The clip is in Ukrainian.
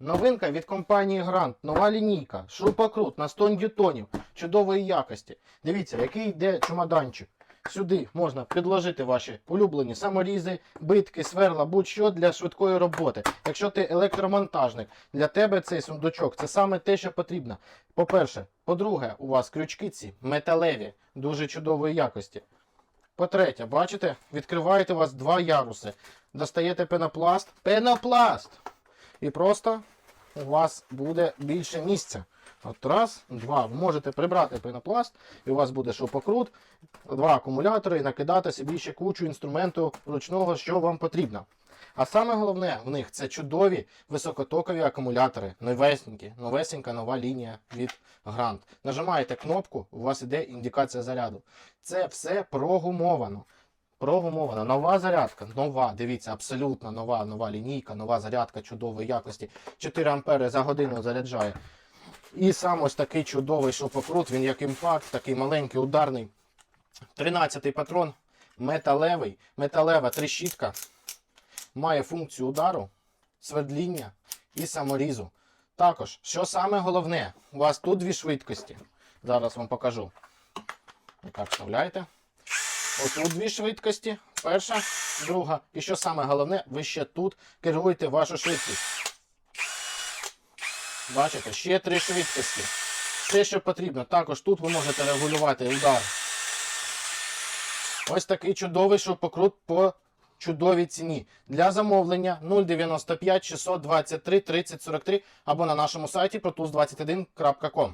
Новинка від компанії Грант, нова лінійка, шурупокрут на 100 ньютонів, чудової якості. Дивіться, який йде чемоданчик. Сюди можна підложити ваші улюблені саморізи, битки, сверла, будь-що для швидкої роботи. Якщо ти електромонтажник, для тебе цей сундучок це саме те, що потрібно. По-перше, по-друге, у вас крючки ці металеві, дуже чудової якості. По-третє, бачите, відкриваєте у вас два яруси. Достаєте пенопласт. Пенопласт! І просто у вас буде більше місця. От раз, два. Ви можете прибрати пенопласт, і у вас буде шопокрут, два акумулятори і накидати собі ще кучу інструменту ручного, що вам потрібно. А саме головне в них це чудові високотокові акумулятори, новесенькі, новесенька нова лінія від Grant. Нажимаєте кнопку, у вас іде індикація заряду. Це все прогумовано. Прогумована, нова зарядка, нова, дивіться, абсолютно нова, нова лінійка, нова зарядка чудової якості. 4 ампери за годину заряджає. І сам ось такий чудовий шопокрут, він як імпакт, такий маленький, ударний. 13-й патрон, металевий, металева трещітка. Має функцію удару, свердління і саморізу. Також, що саме головне, у вас тут дві швидкості. Зараз вам покажу. Так, вставляєте. Отут дві швидкості. Перша, друга. І що саме головне, ви ще тут керуєте вашу швидкість. Бачите, ще три швидкості. Все, що потрібно. Також тут ви можете регулювати удар. Ось такий чудовий шопокрут по чудовій ціні. Для замовлення 095 623 3043 або на нашому сайті protus21.com.